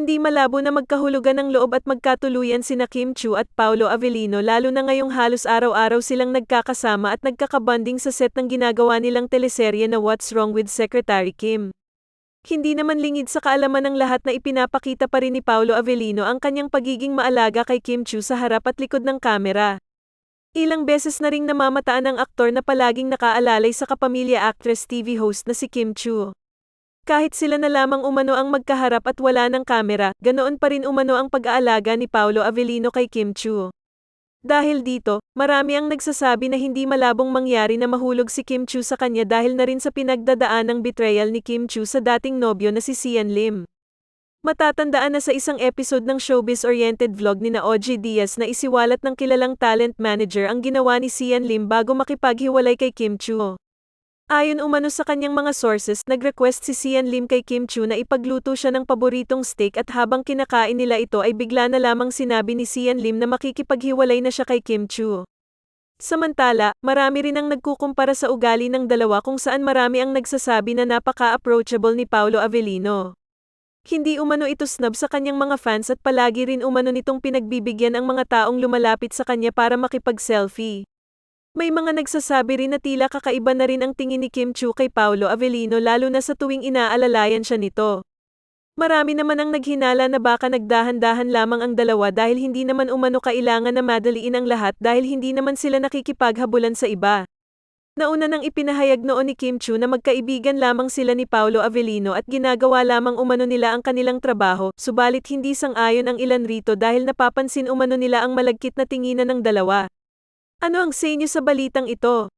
malabo na magkahulugan ng loob at magkatuluyan sina Kim Chu at Paolo Avellino lalo na ngayong halos araw-araw silang nagkakasama at nagkakabanding sa set ng ginagawa nilang teleserye na What's Wrong with Secretary Kim. Hindi naman lingid sa kaalaman ng lahat na ipinapakita pa rin ni Paolo Avellino ang kanyang pagiging maalaga kay Kim Chu sa harap at likod ng kamera. Ilang beses na ring namamataan ang aktor na palaging nakaalalay sa kapamilya actress TV host na si Kim Chu. Kahit sila na lamang umano ang magkaharap at wala ng kamera, ganoon pa rin umano ang pag-aalaga ni Paolo Avellino kay Kim Chu. Dahil dito, marami ang nagsasabi na hindi malabong mangyari na mahulog si Kim Chu sa kanya dahil na rin sa pinagdadaan ng betrayal ni Kim Chu sa dating nobyo na si Sian Lim. Matatandaan na sa isang episode ng showbiz-oriented vlog ni na OG Diaz na isiwalat ng kilalang talent manager ang ginawa ni Sian Lim bago makipaghiwalay kay Kim Chu. Ayon umano sa kanyang mga sources, nag-request si Sian Lim kay Kim Chu na ipagluto siya ng paboritong steak at habang kinakain nila ito ay bigla na lamang sinabi ni Sian Lim na makikipaghiwalay na siya kay Kim Chu. Samantala, marami rin ang nagkukumpara sa ugali ng dalawa kung saan marami ang nagsasabi na napaka-approachable ni Paolo Avellino. Hindi umano ito snub sa kanyang mga fans at palagi rin umano nitong pinagbibigyan ang mga taong lumalapit sa kanya para makipag-selfie. May mga nagsasabi rin na tila kakaiba na rin ang tingin ni Kim Chu kay Paolo Avellino lalo na sa tuwing inaalalayan siya nito. Marami naman ang naghinala na baka nagdahan-dahan lamang ang dalawa dahil hindi naman umano kailangan na madaliin ang lahat dahil hindi naman sila nakikipaghabulan sa iba. Nauna nang ipinahayag noon ni Kim Chu na magkaibigan lamang sila ni Paolo Avellino at ginagawa lamang umano nila ang kanilang trabaho, subalit hindi sang-ayon ang ilan rito dahil napapansin umano nila ang malagkit na tinginan ng dalawa. Ano ang say niyo sa balitang ito?